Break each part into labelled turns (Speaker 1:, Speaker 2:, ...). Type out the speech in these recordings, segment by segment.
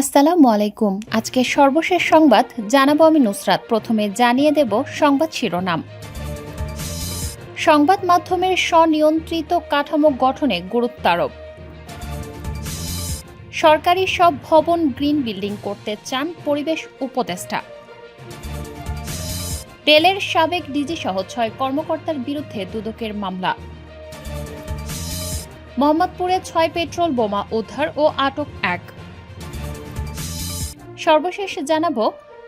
Speaker 1: আসসালামু আলাইকুম। আজকে সর্বশেষ সংবাদ জানাব আমি নুসরাত। প্রথমে জানিয়ে দেব সংবাদ শিরোনাম। সংবাদ মাধ্যমের স্বনিয়ন্ত্রিত কাঠামো গঠনে গুরুত্ব আরোপ সরকারি সব ভবন গ্রিন বিল্ডিং করতে চান পরিবেশ উপদেষ্টা। রেলের সাবেক ডিজি সহ ছয় কর্মকর্তার বিরুদ্ধে দুদকের মামলা। মোহাম্মদপুরে ছয় পেট্রোল বোমা উদ্ধার ও আটক এক। সর্বশেষ জানাব,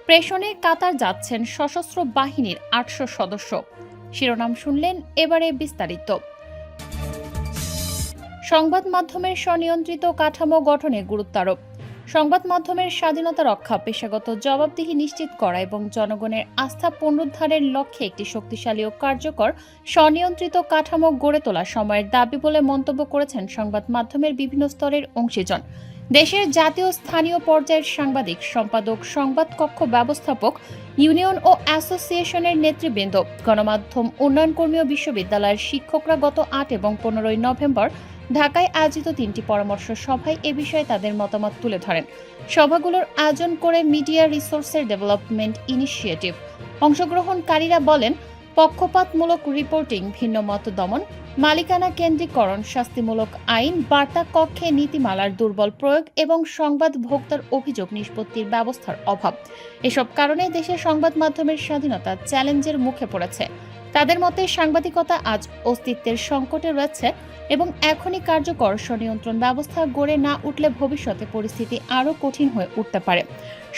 Speaker 1: প্রেষণে কাতার যাচ্ছেন সশস্ত্র বাহিনীর আটশো সদস্য। শিরোনাম শুনলেন এবারে বিস্তারিত। সংবাদ মাধ্যমের স্বনিয়ন্ত্রিত কাঠামো গঠনে গুরুত্ব আরোপ সংবাদ মাধ্যমের স্বাধীনতা রক্ষা, পেশাগত জবাবদিহি নিশ্চিত করা এবং জনগণের আস্থা পুনরুদ্ধারের লক্ষ্যে একটি শক্তিশালী ও কার্যকর স্বনিয়ন্ত্রিত কাঠামো গড়ে তোলা সময়ের দাবি বলে মন্তব্য করেছেন সংবাদ মাধ্যমের বিভিন্ন স্তরের অংশীজন। দেশের জাতীয় স্থানীয় পর্যায়ের সাংবাদিক, সম্পাদক, সংবাদ কক্ষ ব্যবস্থাপক, ইউনিয়ন ও অ্যাসোসিয়েশনের নেতৃবৃন্দ, গণমাধ্যম, উন্নয়ন কর্মীয় বিশ্ববিদ্যালয়ের শিক্ষকরা গত আট এবং পনেরোই নভেম্বর ঢাকায় আয়োজিত তিনটি পরামর্শ সভায় এ বিষয়ে তাদের মতামত তুলে ধরেন। সভাগুলোর আয়োজন করে মিডিয়া রিসোর্সের ডেভেলপমেন্ট ইনিশিয়েটিভ। অংশগ্রহণকারীরা বলেন, পক্ষপাতমূলক রিপোর্টিং, ভিন্ন মত দমন মালিকানা কেন্দ্রীকরণ, শাস্তিমূলক আইন, বার্তা কক্ষে নীতিমালার দুর্বল প্রয়োগ এবং সংবাদ ভোক্তার অভিযোগ নিষ্পত্তির ব্যবস্থার অভাব। এসব কারণে দেশের সংবাদ মাধ্যমের স্বাধীনতা চ্যালেঞ্জের মুখে পড়েছে। তাদের মতে সাংবাদিকতা আজ অস্তিত্বের সংকটে রয়েছে এবং এখনই কার্যকর স্বনিয়ন্ত্রণ ব্যবস্থা গড়ে না উঠলে ভবিষ্যতে পরিস্থিতি আরও কঠিন হয়ে উঠতে পারে।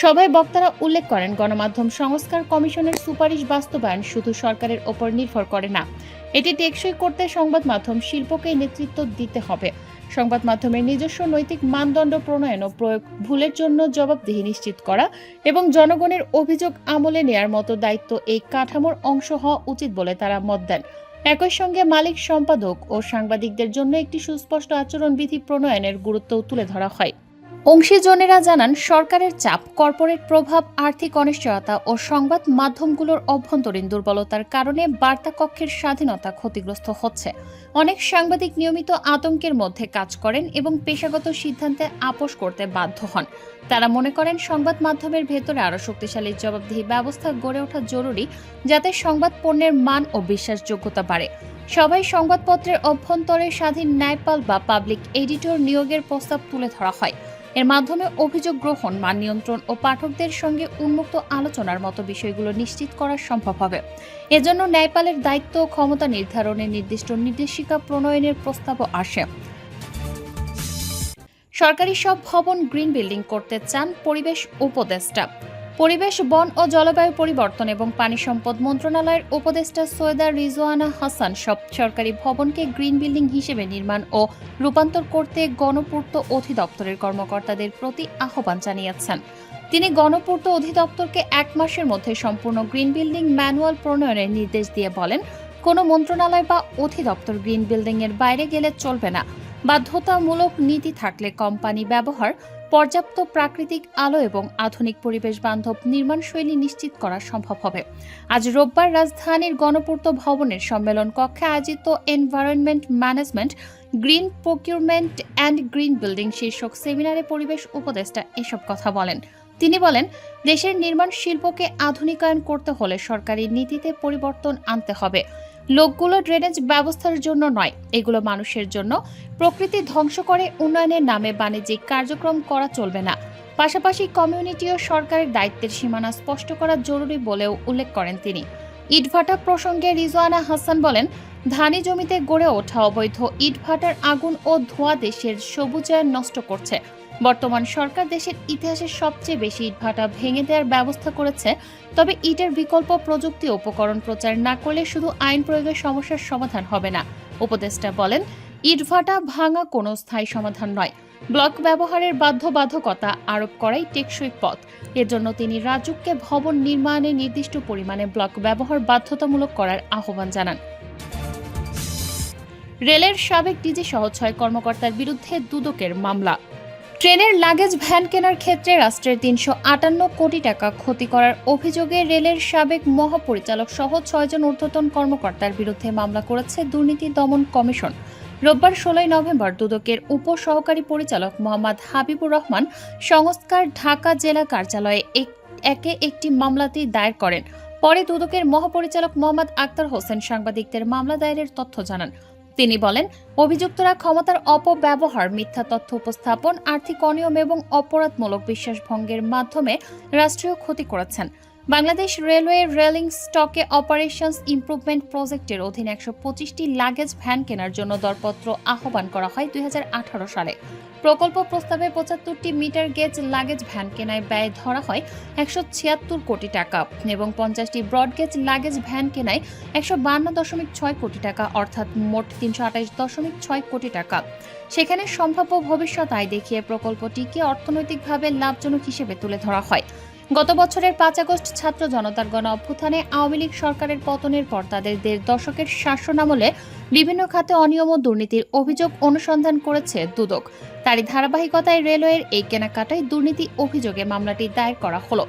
Speaker 1: সভায় বক্তারা উল্লেখ করেন, গণমাধ্যম সংস্কার কমিশনের সুপারিশ বাস্তবায়ন শুধু সরকারের ওপর নির্ভর করে না। এটি টেকসই করতে সংবাদ মাধ্যম শিল্পকে নেতৃত্ব দিতে হবে। সংবাদ মাধ্যমের নিজস্ব নৈতিক মানদণ্ড প্রণয়ন ও প্রয়োগ ভুলের জন্য জবাবদিহি নিশ্চিত করা এবং জনগণের অভিযোগ আমলে নেয়ার মতো দায়িত্ব এই কাঠামোর অংশ হওয়া উচিত বলে তারা মত দেন। একই সঙ্গে মালিক সম্পাদক ও সাংবাদিকদের জন্য একটি সুস্পষ্ট আচরণবিধি প্রণয়নের গুরুত্বও তুলে ধরা হয়। অংশীজনেরা জানান, সরকারের চাপ, কর্পোরেট প্রভাব, আর্থিক অনিশ্চয়তা ও সংবাদ মাধ্যমগুলোর অভ্যন্তরীণ দুর্বলতার কারণে বার্তা কক্ষের স্বাধীনতা ক্ষতিগ্রস্ত হচ্ছে। অনেক সাংবাদিক নিয়মিত আতঙ্কের মধ্যে কাজ করেন এবং পেশাগত সিদ্ধান্তে আপোষ করতে বাধ্য হন। তারা মনে করেন, সংবাদ মাধ্যমের ভেতরে আরও শক্তিশালী জবাবদিহি ব্যবস্থা গড়ে ওঠা জরুরি যাতে সংবাদ পণ্যের মান ও বিশ্বাসযোগ্যতা বাড়ে। সবাই সংবাদপত্রের অভ্যন্তরে স্বাধীন ন্যায়পাল বা পাবলিক এডিটর নিয়োগের প্রস্তাব তুলে ধরা হয়। এর মাধ্যমে অভিযোগ গ্রহণ, মান নিয়ন্ত্রণ ও পাঠকদের সঙ্গে উন্মুক্ত আলোচনার মতো বিষয়গুলো নিশ্চিত করা সম্ভব হবে। এজন্য ন্যায়পালের দায়িত্ব ও ক্ষমতা নির্ধারণের নির্দিষ্ট নির্দেশিকা প্রণয়নের প্রস্তাবও আসে। সরকারি সব ভবন গ্রিন বিল্ডিং করতে চান পরিবেশ উপদেষ্টা। পরিবেশ, বন ও জলবায়ু পরিবর্তন এবং পানি সম্পদ মন্ত্রণালয়ের উপদেষ্টা সৈয়দা রিজওয়ানা হাসান সব সরকারি ভবনকে গ্রিন বিল্ডিং হিসেবে নির্মাণ ও রূপান্তর করতে গণপূর্ত অধিদপ্তরের কর্মকর্তাদের প্রতি আহ্বান জানিয়েছেন। তিনি গণপূর্ত অধিদপ্তরকে এক মাসের মধ্যে সম্পূর্ণ গ্রিন বিল্ডিং ম্যানুয়াল প্রণয়নের নির্দেশ দিয়ে বলেন, কোনো মন্ত্রণালয় বা অধিদপ্তর গ্রিন বিল্ডিং এর বাইরে গেলে চলবে না। বাধ্যতামূলক নীতি থাকলে কোম্পানি ব্যবহার পর্যাপ্ত প্রাকৃতিক আলো এবং আধুনিক পরিবেশ বান্ধব নির্মাণশৈলী নিশ্চিত করা সম্ভব হবে। আজ রোববার রাজধানীর গণপূর্ত ভবনের সম্মেলন কক্ষে আয়োজিত environment management green procurement and green building শীর্ষক সেমিনারে পরিবেশ উপদেষ্টা এসব কথা বলেন। তিনি বলেন, দেশের নির্মাণ শিল্পকে আধুনিকায়ন করতে হলে সরকারি নীতিতে পরিবর্তন আনতে হবে। লোকগুলো ড্রেনেজ ব্যবস্থার জন্য নয়, এগুলো মানুষের জন্য। প্রকৃতি ধ্বংস করে উন্নয়নের নামে বাণিজ্যিক কার্যক্রম করা চলবে না। পাশাপাশি কমিউনিটি ও সরকারের দায়িত্বের সীমানা স্পষ্ট করা জরুরি বলেও উল্লেখ করেন তিনি। ইটভাটা প্রসঙ্গে রিজওয়ানা হাসান বলেন, ধানি জমিতে গড়ে ওঠা অবৈধ ইটভাটার আগুন ও ধোঁয়া দেশের সবুজায়ন নষ্ট করছে। বর্তমান সরকার দেশের ইতিহাসে সবচেয়ে বেশি ইটভাটা ভেঙে দেওয়ার ব্যবস্থা করেছে, তবে ইটের বিকল্প প্রযুক্তি উপকরণ প্রচার না করলে শুধু আইন প্রয়োগের সমস্যার সমাধান হবে না। উপদেষ্টা বলেন ইটভাটা ভাঙা কোনো স্থায়ী সমাধান নয়। ব্লক ব্যবহারের বাধ্যবাধকতা আরোপ করাই টেকসই পথ। এজন্য তিনি রাজুককে ভবন নির্মাণে নির্দিষ্ট পরিমাণে ব্লক ব্যবহার বাধ্যতামূলক করার আহ্বান জানান। রেলের সাবেক ডিজি সহ ছয় কর্মকর্তার বিরুদ্ধে দুদকের মামলা। ট্রেনের লাগেজ ভ্যান কেনার ক্ষেত্রে রাষ্ট্রের তিনশো আটান্ন কোটি টাকা ক্ষতি করার অভিযোগে রেলের সাবেক মহাপরিচালক সহ ছয়জন ঊর্ধ্বতন কর্মকর্তার বিরুদ্ধে মামলা করেছে দুর্নীতি দমন কমিশন। রোববার ষোলোই নভেম্বর দুদকের উপসহকারী পরিচালক মোহাম্মদ হাবিবুর রহমান সংস্কার ঢাকা জেলা কার্যালয়ে এক- একে একটি মামলাটি দায়ের করেন। পরে দুদকের মহাপরিচালক মোহাম্মদ আক্তার হোসেন সাংবাদিকদের মামলা দায়েরের তথ্য জানান। তিনি বলেন, অভিযুক্তরা ক্ষমতার অপব্যবহার, মিথ্যা তথ্য উপস্থাপন, আর্থিক অনিয়ম এবং অপরাধমূলক বিশ্বাসভঙ্গের মাধ্যমে রাষ্ট্রীয় ক্ষতি করেছেন। বাংলাদেশ রেলওয়ে রেলিং স্টকে অপারেশনস ইমপ্রুভমেন্ট প্রজেক্টের অধীনে একশো পঁচিশটি লাগেজ ভ্যান কেনার জন্য দরপত্র আহ্বান করা হয় দু হাজার আঠারো সালে। প্রকল্প প্রস্তাবে পঁচাত্তরটি মিটার গেজ লাগেজ ভ্যান কেনায় ব্যয় ধরা হয় একশো ছিয়াত্তর কোটি টাকা এবং পঞ্চাশটি ব্রডগেজ লাগেজ ভ্যান কেনায় একশো বান্ন দশমিক ছয় কোটি টাকা, অর্থাৎ মোট তিনশো আঠাশ দশমিক ছয় কোটি টাকা। সেখানে সম্ভাব্য ভবিষ্যৎ আয় দেখিয়ে প্রকল্পটিকে অর্থনৈতিকভাবে লাভজনক হিসেবে তুলে ধরা হয়। গত বছরের পাঁচ আগস্ট ছাত্র জনতার গণ অভ্যুত্থানে আওয়ামী লীগ সরকারের পতনের পর তাদের দেড় দশকের শাসনামলে বিভিন্ন খাতে অনিয়ম ও দুর্নীতির অভিযোগ অনুসন্ধান করেছে দুদক। তারই ধারাবাহিকতায় রেলওয়ের এই কেনাকাটায় দুর্নীতি অভিযোগে মামলাটি দায়ের করা হলো।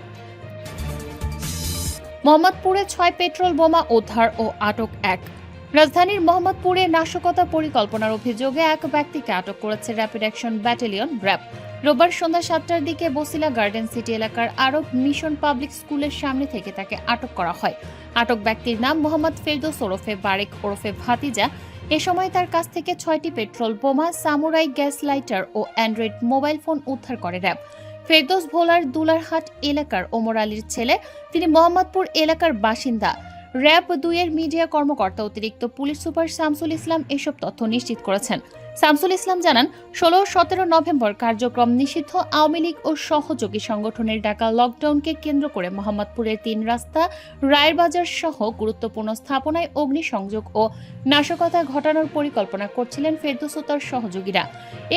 Speaker 1: মোহাম্মদপুরে ছয় পেট্রোল বোমা উদ্ধার ও আটক এক। রাজধানীর মোহাম্মদপুরে নাশকতা পরিকল্পনার অভিযোগে এক ব্যক্তিকে আটক করেছে র্যাপিড অ্যাকশন ব্যাটালিয়ন র্যাব। রোববার সন্ধ্যা সাতটার দিকে বসিলা গার্ডেন সিটি এলাকার আরব মিশন পাবলিক স্কুলের সামনে থেকে তাকে আটক করা হয়। আটক ব্যক্তির নাম মোহাম্মদ ফেরদৌস ওরফে বারেক ওরফে ভাতিজা। এ সময় তার কাছ থেকে ছয়টি পেট্রোল বোমা, সামুরাই গ্যাস লাইটার ও অ্যান্ড্রয়েড মোবাইল ফোন উদ্ধার করে র্যাব ফেরদৌস ভোলার দুলারহাট এলাকার ওমর আলীর ছেলে, তিনি মোহাম্মদপুর এলাকার বাসিন্দা। র্যাব দুইয়ের মিডিয়া কর্মকর্তা অতিরিক্ত পুলিশ সুপার শামসুল ইসলাম এসব তথ্য নিশ্চিত করেছেন। শামসুল ইসলাম জানান, ষোলো, সতেরো নভেম্বর কার্যক্রম নিষিদ্ধ আওয়ামী লীগ ও সহযোগী সংগঠনের ডাকা লকডাউনকে কেন্দ্র করে মোহাম্মদপুরের তিন রাস্তা রায়ের বাজার সহ গুরুত্বপূর্ণ স্থাপনায় অগ্নিসংযোগ ও নাশকতা ঘটানোর পরিকল্পনা করছিলেন ফেরদৌস ও তার সহযোগীরা।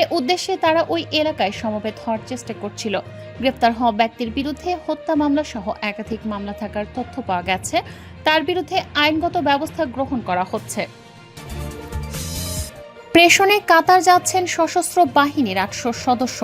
Speaker 1: এ উদ্দেশ্যে তারা ওই এলাকায় সমবেত হওয়ার চেষ্টা করছিল। গ্রেপ্তার হওয়া ব্যক্তির বিরুদ্ধে হত্যা মামলা সহ একাধিক মামলা থাকার তথ্য পাওয়া গেছে। তার বিরুদ্ধে আইনগত ব্যবস্থা গ্রহণ করা হচ্ছে। প্রেষণে কাতার যাচ্ছেন সশস্ত্র বাহিনীর আটশো সদস্য।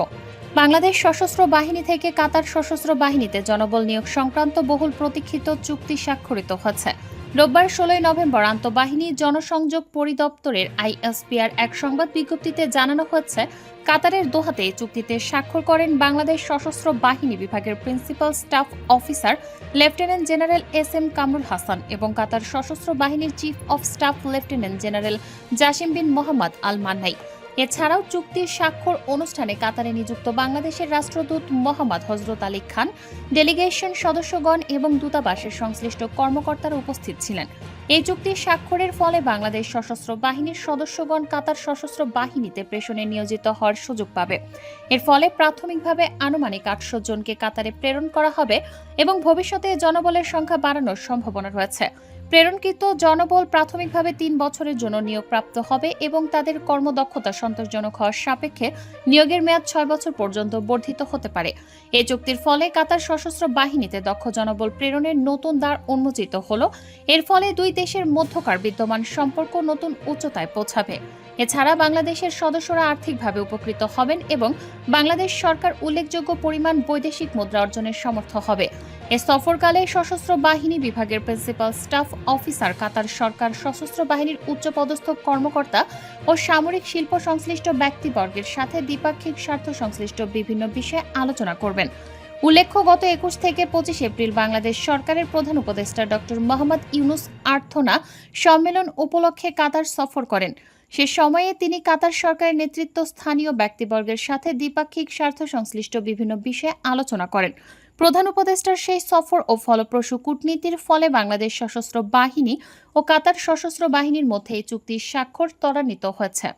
Speaker 1: বাংলাদেশ সশস্ত্র বাহিনী থেকে কাতার সশস্ত্র বাহিনীতে জনবল নিয়োগ সংক্রান্ত বহুল প্রতীক্ষিত চুক্তি স্বাক্ষরিত হয়েছে। রোববার ষোলোই নভেম্বর আন্তঃবাহিনী জনসংযোগ পরিদপ্তরের আইএসপিআর এক সংবাদ বিজ্ঞপ্তিতে জানানো হয়েছে কাতারের দোহাতে চুক্তিতে স্বাক্ষর করেন বাংলাদেশ সশস্ত্র বাহিনী বিভাগের principal staff officer lieutenant general S M Kamrul Hasan এবং কাতার সশস্ত্র বাহিনীর chief of staff lieutenant general Jassim bin Mohammed Al Mannai এছাড়াও চুক্তির স্বাক্ষর অনুষ্ঠানে কাতারে নিযুক্ত বাংলাদেশের রাষ্ট্রদূত মোহাম্মদ হজরত আলী খান, ডেলিগেশন সদস্যগণ এবং দূতাবাসের সংশ্লিষ্ট কর্মকর্তারা উপস্থিত ছিলেন। এই চুক্তি স্বাক্ষরের ফলে বাংলাদেশ সশস্ত্র বাহিনীর সদস্যগণ কাতার সশস্ত্র বাহিনীতে প্রেষণে নিয়োজিত হওয়ার সুযোগ পাবে। এর ফলে প্রাথমিকভাবে আনুমানিক আটশো জনকে কাতারে প্রেরণ করা হবে এবং ভবিষ্যতে জনবলের সংখ্যা বাড়ানোর সম্ভাবনা রয়েছে। প্রেরণকৃত জনবল প্রাথমিকভাবে তিন বছরের জন্য নিয়োগপ্রাপ্ত হবে এবং তাদের কর্মদক্ষতা সন্তোষজনক হওয়ার সাপেক্ষে নিয়োগের মেয়াদ ছয় বছর পর্যন্ত বর্ধিত হতে পারে। এই চুক্তির ফলে কাতার সশস্ত্র বাহিনীতে দক্ষ জনবল প্রেরণের নতুন দ্বার উন্মোচিত হল। এর ফলে দুই দেশের মধ্যকার বিদ্যমান সম্পর্ক নতুন উচ্চতায় পৌঁছাবে। এছাড়া বাংলাদেশের সদস্যরা আর্থিকভাবে উপকৃত হবেন এবং বাংলাদেশ সরকার উল্লেখযোগ্য পরিমাণ বৈদেশিক মুদ্রা অর্জনের সমর্থ হবে। এ সফরকালে সশস্ত্র বাহিনী বিভাগের প্রিন্সিপাল স্টাফ অফিসার কাতার সরকার সশস্ত্র বাহিনীর উচ্চপদস্থ কর্মকর্তা ও সামরিক শিল্প সংশ্লিষ্ট ব্যক্তিবর্গের সাথে দ্বিপাক্ষিক স্বার্থ সংশ্লিষ্ট বিভিন্ন বিষয়ে আলোচনা করবেন। উল্লেখ্য, গত একুশ থেকে পঁচিশ এপ্রিল বাংলাদেশ সরকারের প্রধান উপদেষ্টা ডক্টর মোহাম্মদ ইউনুস আর্থনা সম্মেলন উপলক্ষে কাতার সফর করেন। সে সময়ে তিনি কাতার সরকারের নেতৃত্ব স্থানীয় ব্যক্তিবর্গের সাথে দ্বিপাক্ষিক স্বার্থ সংশ্লিষ্ট বিভিন্ন বিষয়ে আলোচনা করেন। প্রধান উপদেষ্টার সেই সফর ও ফলপ্রসূ কূটনীতির ফলে বাংলাদেশ সশস্ত্র বাহিনী ও কাতার সশস্ত্র বাহিনীর মধ্যে এই চুক্তির স্বাক্ষর ত্বরান্বিত হয়েছে।